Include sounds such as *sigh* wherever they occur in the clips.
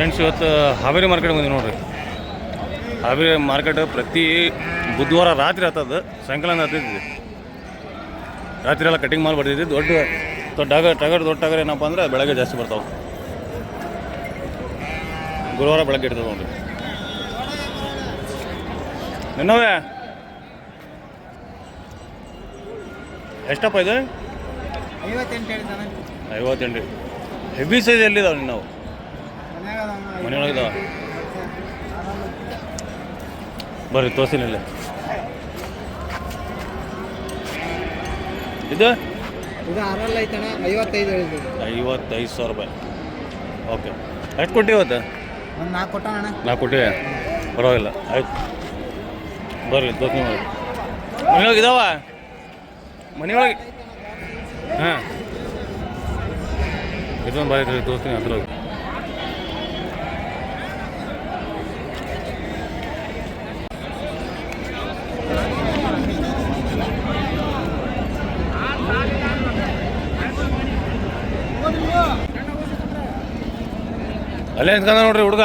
Friends ಇವತ್ತು Haveri market ಬಂದಿವಿ ನೋಡ್ರಿ. ಹಾವೇರಿ ಮಾರ್ಕೆಟ್ ಪ್ರತಿ ಬುಧವಾರ ರಾತ್ರಿ ಹತ್ತದ ಸಾಯಂಕಾಲ ಹತ್ತಿದ್ವಿ ರಾತ್ರಿ ಎಲ್ಲ ಕಟಿಂಗ್ ಮಾಡಿ ಬರ್ತಿದ್ವಿ ದೊಡ್ಡ ದೊಡ್ಡ ಟಗರ್ ದೊಡ್ಡ ಟಗರ್ ಏನಪ್ಪ ಅಂದ್ರೆ ಬೆಳಗ್ಗೆ ಜಾಸ್ತಿ ಬರ್ತಾವೆ. ಗುರುವಾರ ಬೆಳಗ್ಗೆ ಇರ್ತದೆ ನೋಡ್ರಿ. ನಿನ್ನವೇ ಎಷ್ಟಪ್ಪ ಇದು? ಐವತ್ತೆಂಟು ಹೆವಿ ಸೈಜ್ ಎಲ್ಲಿದಾವೆ ನಿನ್ನವು? ಮನೆಯೊಳಗೆ ಇದಾವ ಬರ್ರಿ ತೋರಿಸಿನಿಲ್ಲ ಇದು? ಇದು ಅರಲ್ಲ ಐತಣ ಐವತ್ತೈದು ಹೇಳಿದ್ದು ಐವತ್ತೈದು ಸಾವಿರ ರೂಪಾಯಿ. ಓಕೆ. ಎಷ್ಟು ಕೊಟ್ಟಿ ಇವತ್ತು? ಒಂದು ನಾಲ್ಕು ಕೊಟ್ಟ ಅಣ್ಣ. ನಾ ಕೊಟ್ಟಿವೆ ಪರವಾಗಿಲ್ಲ. ಆಯ್ತು. ಬರ್ರಿ ತೋರ್ಸಿ ಮಾಡಿ ಮನೆಯೊಳಗೆ ಇದಾವ? ಮನೆಯೊಳಗೆ ಹಾಂ. ಇದೊಂದು ಬಾರಿ ತೋರಿಸ್ತೀನಿ ಹತ್ರ ಅಲ್ಲೇ ನಿಂತ್ಕೊಂಡ ನೋಡ್ರಿ ಹುಡುಗ.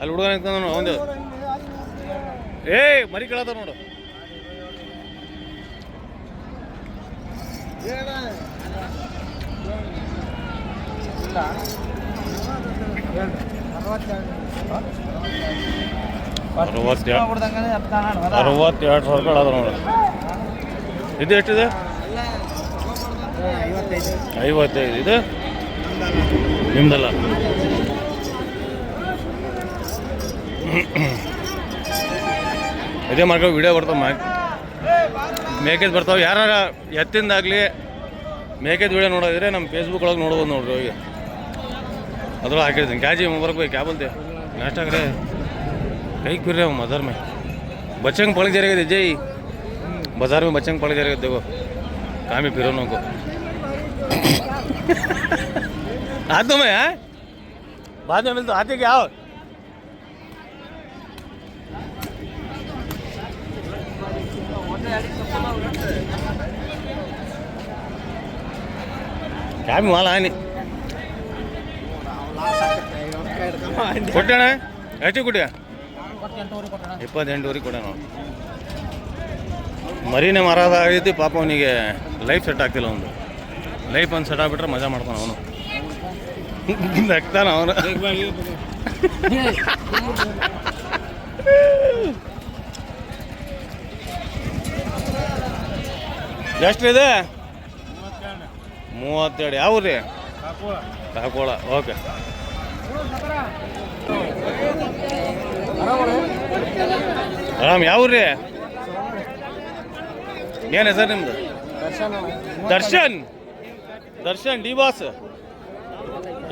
ಅಲ್ಲಿ ಹುಡುಗ ನಿಂತ್ಕೊಂಡ ಒಂದು. ಏಯ್ ಮರಿ ಕೇಳದ ನೋಡು. ಅರವತ್ತೆರಡು ಸಾವಿರ ನೋಡು. ಇದು ಎಷ್ಟಿದೆ? ಐವತ್ತೈದು. ಇದು? ನಿಮ್ದಲ್ಲ. ಇದೇ ಮಾಡ್ಕೊ ವಿಡಿಯೋ ಬರ್ತಾವ ಮ್ಯಾಕ್ ಮೇಕೆದ್ ಬರ್ತಾವೆ ಯಾರ ಎತ್ತಿಂದಾಗಲಿ ಮೇಕೆದ್ ವಿಡಿಯೋ ನೋಡೋದಿದ್ರೆ ನಮ್ಮ ಫೇಸ್ಬುಕ್ ಒಳಗೆ ನೋಡ್ಬೋದು ನೋಡ್ರಿ ಹೋಗಿ ಅದ್ರೊಳಗೆ ಹಾಕಿರ್ತೀನಿ ಕ್ಯಾಜಿ ಬರ್ಬೇಕು ಕ್ಯಾ बोलते नाश्ता करे कहीं फिर रहे हो मदर में बच्चे को पड़ जाएगा जय बाजार में बच्चे को पड़ जाएगा देखो काम ही फिरो को हाथों में है बाद में मिल तो हाथी क्या आओ ಕಾಪಿ ಮಾಲ ಹಾನಿ ಕೊಟ್ಟಣ ಎಷ್ಟು ಕೊಟ್ಟಿಯ ಇಪ್ಪತ್ತೆಂಟೂವರೆಗೆ ಕೊಡೋಣ. ಮರಿನೆ ಮರದ ಆಗೈತಿ ಪಾಪ ಅವನಿಗೆ ಲೈಫ್ ಸೆಟ್ ಆಗ್ತಿಲ್ಲ ಅವನು. ಲೈಫ್ ಒಂದು ಸೆಟ್ ಆಗ್ಬಿಟ್ರೆ ಮಜಾ ಮಾಡ್ತಾನೆ ಅವನು. ನಗ್ತಾನ ಅವನು. ಎಷ್ಟಿದೆ? ಮೂವತ್ತೆರಡು. ಯಾವ ರೀ ಕಾಕೋಳ ಓಕೆ. ಆರಾಮ್ ಯಾವ ರೀ ಏನು ಹೆಸರು ನಿಮ್ದು? ದರ್ಶನ್. Darshan, D boss.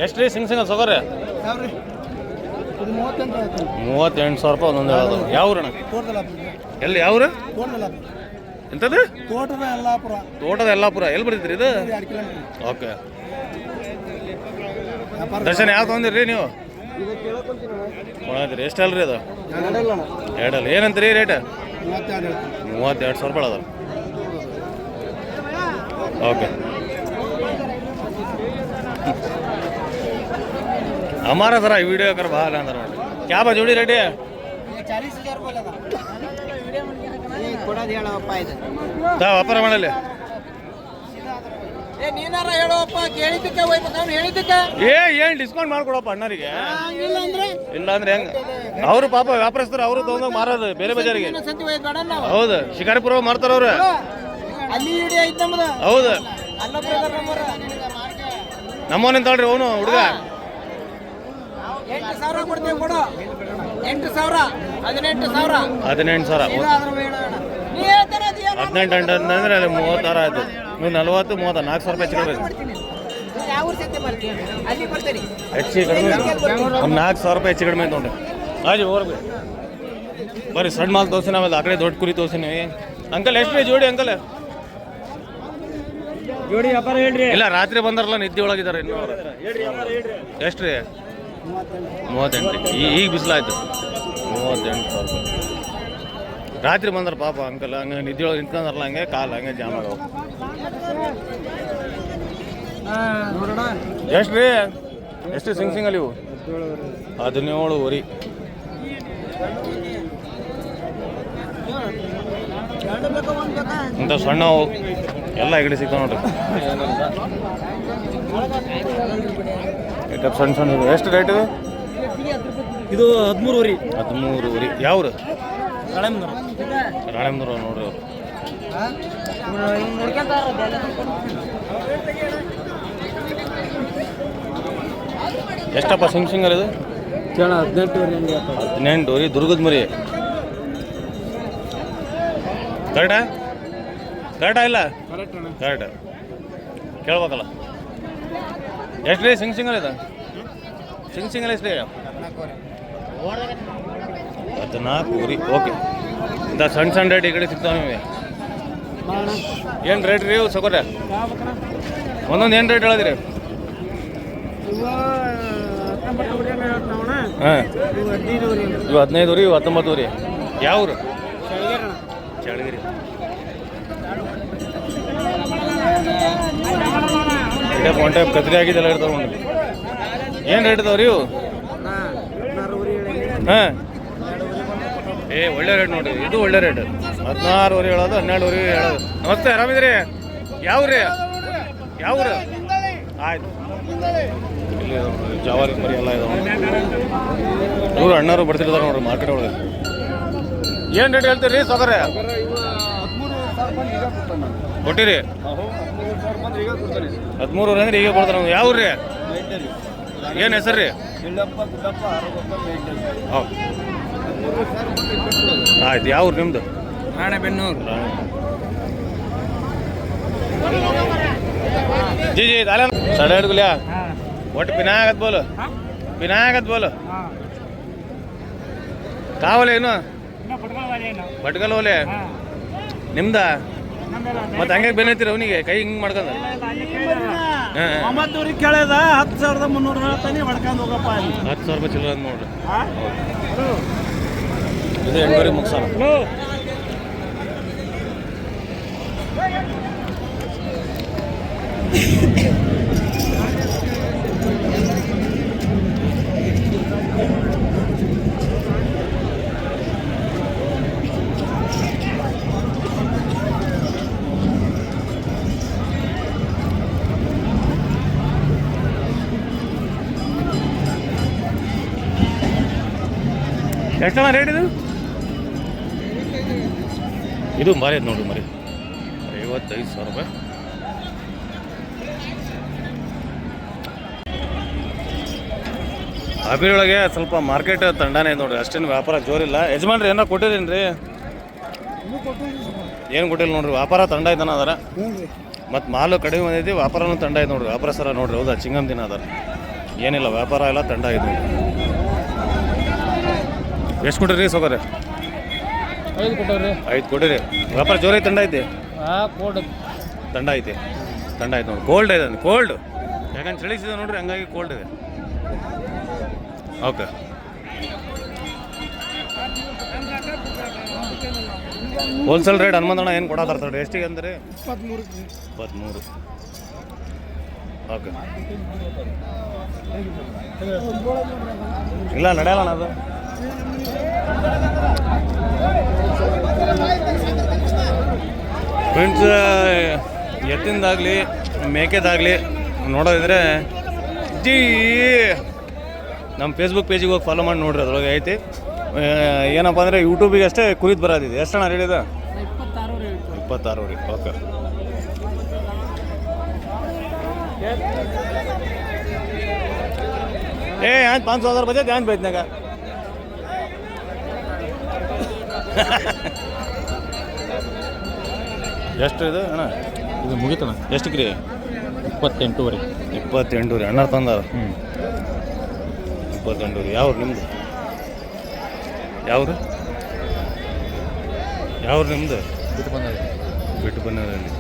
ಎಷ್ಟು ರೀ, ಸಿಂಗ್ ಸಿಂಗ ಸಗೋರೆ? ಯಾವ್ರಿ ಮೂವತ್ತೆಂಟು ಸಾವಿರ ರೂಪಾಯಿ ಒಂದೊಂದು ಯಾವ ಎಲ್ಲಿ ಯಾವ ಊರು ತೋಟದಲ್ಲ ಎಂಥದ್ದು ತೋಟದ ಯಲ್ಲಾಪುರ ತೋಟದ ಯಲ್ಲಾಪುರ ಎಲ್ಲಿ ಬರ್ತಿದ್ರಿ ಇದು ಎರಡು ಕಿಲೋಮೀಟರ್ ಓಕೆ ವ್ಯಾಪಾರ ದರ್ಶನ್ ಯಾವ ತೊಗೊಂಡಿರಿ ನೀವು ಇದು ಕೇಳಕೊಂತೀನಿ ಕೊಡತ್ರಿ ಎಷ್ಟು ಅಲ್ರಿ ಅದು ಎರಡಲ್ಲ ಎರಡಲ್ಲ ಏನಂತೀರಿ ರೇಟ್ ಮೂವತ್ತೆರಡು ಹೇಳ್ತೀನಿ ಮೂವತ್ತೆರಡು ಸಾವಿರ ರೂಪಾಯಿ ಅದ ಓಕೆ हमारा जरा वीडियो कर बाहर अंदर क्या बा जोड़ी रेडी है ಚಾಲೀಸ್ ಹಜಾರ್ ರೂಪಾಯಿ ಅದ ಕೊಡೋದು ಹೇಳಪ್ಪ ಇದು. ತಾ ವ್ಯಾಪಾರ ಮಾಡಲಿ. ಏ ನೀನಾರ ಹೇಳೋಪ್ಪ ಕೇಳಿದ್ದಕ್ಕೆ ಹೇಳಿದ್ದಕ್ಕೆ. ಏ ಏನ್ ಡಿಸ್ಕೌಂಟ್ ಮಾಡ್ಕೊಡಪ್ಪ ಅಣ್ಣರಿಗೆ? ಇಲ್ಲ ಅಂದ್ರೆ ಇಲ್ಲ ಅಂದ್ರೆ ಹೆಂಗ? ಅವರು ಪಾಪ ವ್ಯಾಪಾರಸ್ಥರು ಅವರು ತಗೊಂಡೋಗಿ ಮಾರೋದು ಬೇರೆ ಬಜಾರಿಗೆ. ಸಂತಿ ಹೋಯ್ತು ಬೇಡ ನಾವು. ಹೌದು ಶಿಕಾರಿಪುರ ಮಾಡ್ತಾರ ಅವ್ರು. ಅಲ್ಲಿ ವಿಡಿಯೋ ಐತೆ ನಮ್ದು. ಹೌದು. ಅಲ್ಲ ಬ್ರದರ್ ನಮ್ಮರ ನಮ್ಮವನಿಂದ ತಗೊಳ್ರಿ ಅವನು ಹುಡುಗ. ಎಂಟು ಸಾವಿರ ಕೊಡ್ತೇವೆ ಕೊಡು. ಎಂಟು ಸಾವಿರ ಹದಿನೆಂಟು ಸಾವಿರ. ಹದಿನೆಂಟು ಸಾವಿರ. ಹದಿನೆಂಟು ಗಂಟೆ ಅಂದ್ರೆ ಅಲ್ಲಿ ಮೂವತ್ತಾರು ಆಯ್ತು. ನೀವು ನಲ್ವತ್ತು ಮೂವತ್ತ ನಾಲ್ಕು ಸಾವಿರ ರೂಪಾಯಿ ಹೆಚ್ಚು ಕಡಿಮೆ ಹೆಚ್ಚು ಕಡಿಮೆ ಒಂದು ನಾಲ್ಕು ಸಾವಿರ ರೂಪಾಯಿ ಹೆಚ್ಚು ಕಡಿಮೆ ನೋಡಿ ಹಾಜಿ ಹೋಗ್ರಿ ಬರಿ ಸಣ್ಣ ಮಾಲ್ ತೋರಿಸಿ ಆಮೇಲೆ ಆ ಕಡೆ ದೊಡ್ಡ ಕುರಿ ತೋರಿಸಿನಿ. ಅಂಕಲ್ ಎಷ್ಟು ರೀ ಜೋಡಿ ಅಂಕಲ್? ಜೋಡಿ ವ್ಯಾಪಾರ ಹೇಳ್ರಿ. ಇಲ್ಲ ರಾತ್ರಿ ಬಂದಾರಲ್ಲ ನಿದ್ದೆ ಒಳಗಿದ್ದಾರೆ ಇನ್ನೂ ಎಷ್ಟು ರೀ ಮೂವತ್ತೆಂಟು. ಈಗ ಬಿಸಿಲಾಯ್ತು ಮೂವತ್ತೆಂಟು ಸಾವಿರ ರೂಪಾಯಿ. ರಾತ್ರಿ ಬಂದ್ರೆ ಪಾಪ ಅಂಕಲ್ ಹಂಗೆ ನಿದ್ದೆ ಒಳಗೆ ನಿಂತ್ಕೊಂಡ್ರಲ್ಲ ಹಂಗೆ ಕಾಲು ಹಂಗೆ ಜಾಮ್ ಎಷ್ಟು ರೀ ಎಷ್ಟು ಸಿಂಗ್ ಸಿಂಗಲ್ ಇವು? ಹದಿನೇಳು ವರಿ ಇಂಥ ಸಣ್ಣ ಎಲ್ಲ ಹೆಗಡೆ ಸಿಗ್ತಾವೆ ನೋಡ್ರಿ. ಸಣ್ಣ ಸಣ್ಣ ಎಷ್ಟು ರೇಟ್ ಇದು? ಹದಿಮೂರು ವರಿ ಹದಿಮೂರು ವರಿ ಯಾವ್ರು? ರಾಣೆಮ್ನೂರು ನೋಡ್ರಿ ಅವರು ಎಷ್ಟಪ್ಪ ಸಿಂಗ್ ಸಿಂಗರ್ ಇದು? ಕೇಳ ಹದಿನೆಂಟು ವರಿ ದುರ್ಗದ ಮರಿ. ಕರೆಕ್ಟಾ? ಕರೆಕ್ಟಾ ಇಲ್ಲ? ಕರೆಕ್ಟ್ ಅಣ್ಣ. ಕರೆಕ್ಟ್. ಕೇಳ್ಬೇಕಲ್ಲ. ಎಷ್ಟು ರೀ ಸಿಂಗ್ ಸಿಂಗರ್ ಇದು? ಸಿಂಗ್ ಸಿಂಗಲ್ ಎಷ್ಟು ರೀ ಹದಿನಾಲ್ಕು ಪೂರಿ, ಓಕೆ. ಇಂಥ ಸಣ್ಣ ಸಣ್ಣ ರೇಟ್ ಈ ಕಡೆ ಸಿಗ್ತಾವೆ ನಿಮಗೆ. ಏನು ರೇಟ್ ರೀ ಸಕೋರ ಒಂದೊಂದು ಏನು ರೇಟ್ ಹೇಳಿದ್ರಿ? ಹಾಂ. ಇವು ಹದಿನೈದು ರೀ, ಇವು ಹತ್ತೊಂಬತ್ತು ರೀ. ಯಾವ್ರು ಚಳಗಿರಿ ಇಡೇ ಫೋನ್ ಟೈಪ್ ಕತ್ರಿ ಆಗಿದ್ದೆಲ್ಲ ಇರ್ತಾವೆ ಏನು ರೇಟ್ ಇದಾವೆ ರೀ ಇವು? ಹಾಂ. ಏ, ಒಳ್ಳೆ ರೇಟ್ ನೋಡಿ ಇದು ಒಳ್ಳೆ ರೇಟ್ ಹದಿನಾರುವರೆ ಹೇಳೋದು, ಹನ್ನೆರಡುವರೆ ಹೇಳೋದು. ನಮಸ್ತೆ ಆರಾಮಿದ್ರಿ ಯಾವ್ರಿ? ಯಾವ್ರಿ? ಆಯ್ತು. ಇಲ್ಲಿ ಜವಾರಿ ಮರಿ ಎಲ್ಲ ಇದಾವೆ. ನೂರು ಅಣ್ಣರು ಬರ್ತಿರ್ತಾರೆ ನೋಡ್ರಿ ಮಾರ್ಕೆಟ್ ಒಳಗೆ. ಏನು ರೇಟ್ ಹೇಳ್ತೀರಿ ಸೊಗರೆ ಕೊಟ್ಟಿರಿ? ಹದಿಮೂರು ಅಂದ್ರೆ ಈಗ ಕೊಡ್ತಾರೆ ಅವ್ನು. ಯಾವ ಊರು ರೀ ಏನು ಹೆಸರು ರೀ ಆಯ್ತು ಯಾವ್ರು ನಿಮ್ಮದು ರಾಣೆಬೆನ್ನೂರು. ಜಿ ಜಿ ಅಲ್ಲ ಸಡೆ ಹಿಡ್ಗುಲ್ಯಾ ಒಟ್ಟು ಪಿನಾಗತ್ ಬೋಲು? ಪಿನಾಗತ್ ಬೋಲು? ಕಾವಲೆ ಏನು? ಬಟ್ಕಲ್ ಓಲೆ ನಿಮ್ದ? ಮತ್ ಹಂಗೆ ಬೆನ್ನೈತಿರ ಅವನಿಗೆ? ಕೈ ಹಿಂಗೆ ಮಾಡ್ಕೊಂಡ ಒಂಬತ್ತೂರಿ ಕೇಳ್ಯದ ಹತ್ತು ಸಾವಿರದ ಮುನ್ನೂರ ಹತ್ತು ಸಾವಿರ ರೂಪಾಯಿ ಚಿಲ್ಲರ ನೋಡ್ರಿ. ಇದು ಎಂಟೂವರೆಗೆ ಮುಗಿಸೋಣ ಎಷ್ಟಣ್ಣ ರೇಟ್ ಇದು? ಇದು ಮಾರಿ ನೋಡಿ ಮರಿ ಐವತ್ತೈದು ಸಾವಿರ ರೂಪಾಯಿ. ಅಭಿರೊಳಗೆ ಸ್ವಲ್ಪ ಮಾರ್ಕೆಟ್ ತಂಡನೇ ನೋಡ್ರಿ, ಅಷ್ಟೇನು ವ್ಯಾಪಾರ ಜೋರಿಲ್ಲ. ಯಜಮಾನ್ರಿ, ಏನೋ ಕೊಟ್ಟಿದ್ದೀನಿ ಏನು ಕೊಟ್ಟಿಲ್ಲ ನೋಡ್ರಿ, ವ್ಯಾಪಾರ ತಂಡ ಐತನ ಅದರ ಮತ್ತು ಮಾಲು ಕಡಿಮೆ ಬಂದೈತಿ, ವ್ಯಾಪಾರನೂ ತಂಡ ಐತೆ ನೋಡ್ರಿ, ವ್ಯಾಪಾರ ಸರ ನೋಡ್ರಿ, ಹೌದಾ? ಚಿಂಗಮ್ ದಿನ ಅದಾರ ಏನಿಲ್ಲ, ವ್ಯಾಪಾರ ಎಲ್ಲ ತಂಡ ಇದೆ ಎಷ್ಟು ಕೊಟ್ಟಿರಿ ಸೌಕರ್ಯ? ಐದು ಕೊಟ್ಟವ್ರಿ. ಐದು ಕೊಟ್ಟಿರಿ. ವ್ಯಾಪಾರ ಜೋರ ಐತೆ ತಂಡ ಐತಿ? ಆ ಕೋಡ್ ತಂಡ ಐತಿ. ತಂಡ ಐತೆ ನೋಡಿ. ಕೋಲ್ಡ್ ಇದೆ ಕೋಲ್ಡ್ ಯಾಕಂದ್ರೆ ಚಳಿಸಿದ ನೋಡ್ರಿ ಹಂಗಾಗಿ ಕೋಲ್ಡ್ ಇದೆ. ಓಕೆ ಹೋಲ್ಸೇಲ್ ರೇಟ್ ಹನುಮಂತಣ್ಣ ಏನು ಕೊಡತ್ತಾರ ಸರ್ ಎಷ್ಟಿಗೆ ಅಂದ್ರೆ? ಇಪ್ಪತ್ತ್ಮೂರು ಇಪ್ಪತ್ತ್ಮೂರು ಓಕೆ ಇಲ್ಲ ನಡೆಯಲ್ಲ ಅದು. ಫ್ರೆಂಡ್ಸ್ ಎತ್ತಿನದಾಗಲಿ ಮೇಕೆದಾಗಲಿ ನೋಡೋದಿದ್ರೆ, ಜೀ! ನಮ್ಮ ಫೇಸ್ಬುಕ್ ಪೇಜಿಗೆ ಹೋಗಿ ಫಾಲೋ ಮಾಡಿ ನೋಡ್ರಿ ಅದ್ರೊಳಗೆ ಐತಿ. ಏನಪ್ಪ ಅಂದರೆ ಯೂಟ್ಯೂಬಿಗೆ ಅಷ್ಟೇ ಕುರಿತ್ ಬರೋದಿದೆ. ಎಷ್ಟು ಅಣ್ಣ ಹೇಳಿದ? ಇಪ್ಪತ್ತಾರು ರೀ ಓಕೆ. ಏ ಆಯ್ತು ಪಾಂಚ್ ಸಾವಿರ ಬಜೆ ಧ್ಯಾನ್ ಬೈತ್ನಾಗ *laughs* ಎಷ್ಟು ಇದು ಅಣ್ಣ? ಇದು ಮುಗಿತಣ ಎಷ್ಟಕ್ಕೆ ರೀ ಇಪ್ಪತ್ತೆಂಟೂವರೆ. ಇಪ್ಪತ್ತೆಂಟು ರೀ ಅಣ್ಣ ತಂದಾರ? ಹ್ಞೂ ಇಪ್ಪತ್ತೆಂಟು ರೀ ಯಾವ್ರು ನಿಮ್ಮದು ಯಾವ್ದು ಯಾವ್ರು ನಿಮ್ಮದು ಬಿಟ್ಟು ಬಂದ ಬಿಟ್ಟು ಬಂದಿ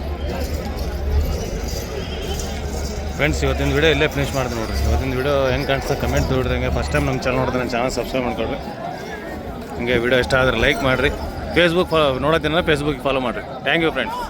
ಫ್ರೆಂಡ್ಸ್ ಇವತ್ತಿನ ವೀಡಿಯೋ ಇಲ್ಲೇ ಫಿನಿಶ್ ಮಾಡಿದೆ ನೋಡ್ರಿ. ಇವತ್ತಿನ ವಿಡಿಯೋ ಹೆಂಗೆ ಕಾಣಿಸ್ತಾ ಕಮೆಂಟ್ ನೋಡಿದಂಗೆ ಫಸ್ಟ್ ಟೈಮ್ ನಮ್ಮ ಚಾನಲ್ ನೋಡಿದ್ರೆ ಚಾನಲ್ ಸಬ್ಸ್ಕ್ರೈಬ್ ಮಾಡ್ಕೊಳ್ರಿ ಹಿಂಗೆ ವಿಡಿಯೋ ಇಷ್ಟ ಆದರೆ ಲೈಕ್ ಮಾಡಿರಿ. ಫೇಸ್ಬುಕ್ ಫಾಲೋ ನೋಡೋದಿನ ಫೇಸ್ಬುಕ್ ಫಾಲೋ ಮಾಡಿರಿ. Thank you friends